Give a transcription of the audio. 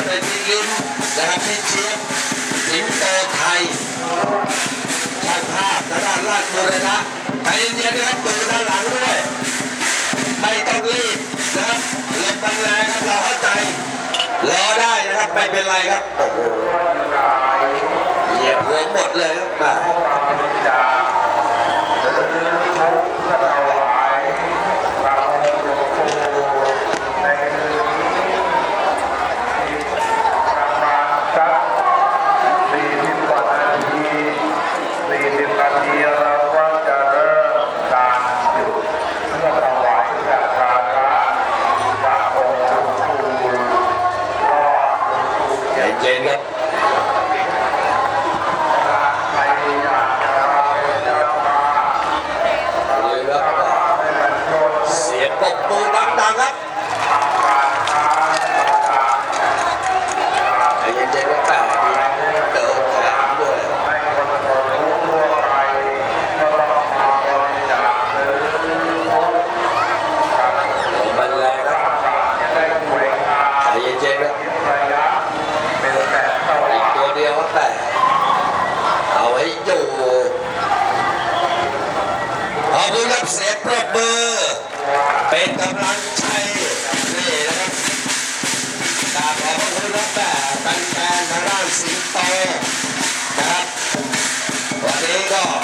จะเป็นพี่ลิ้มนะครับพี่เชียบสิงโตไทยช่างภาพทาด้านราชบุรณะใจเย็นๆนะครับดูด้านหลังด้วย ไม่ต้องรีบนะครับลมมันแรงครับเราเข้าใจรอได้นะครับไม่เป็นไรครับโอ้โหเหยียบหัวหมดเลยครับมา สี่สิบกว่านาทีสี่สิบนาทีเราก็จะเริ่มการจุดเพื่อถวายสักการะพระองค์หลวงปู่รอดหลวงปู่ เย็นครับใครอยากจะเสียงปรบมือดังๆครับ การค้าต่าง ใจเย็นๆครับแต่มีเดินแถมด้วย ๆให้คนรู้ทั่วไปก็ต้องมาบริจาคหรือการ ลมมันแรงครับ จะได้สวยงาม ใจเย็นๆครับ ระยะเป็นแสงส อี ว่าก ง ตัวเดียวครับแต่เอาให้อยู่ขอบคุณค รับเสียงปรบมือ เป็นกำลังใจนี่นะครับกราบขอบพระคุณครับแต่แฟนๆทางด้านสิงโต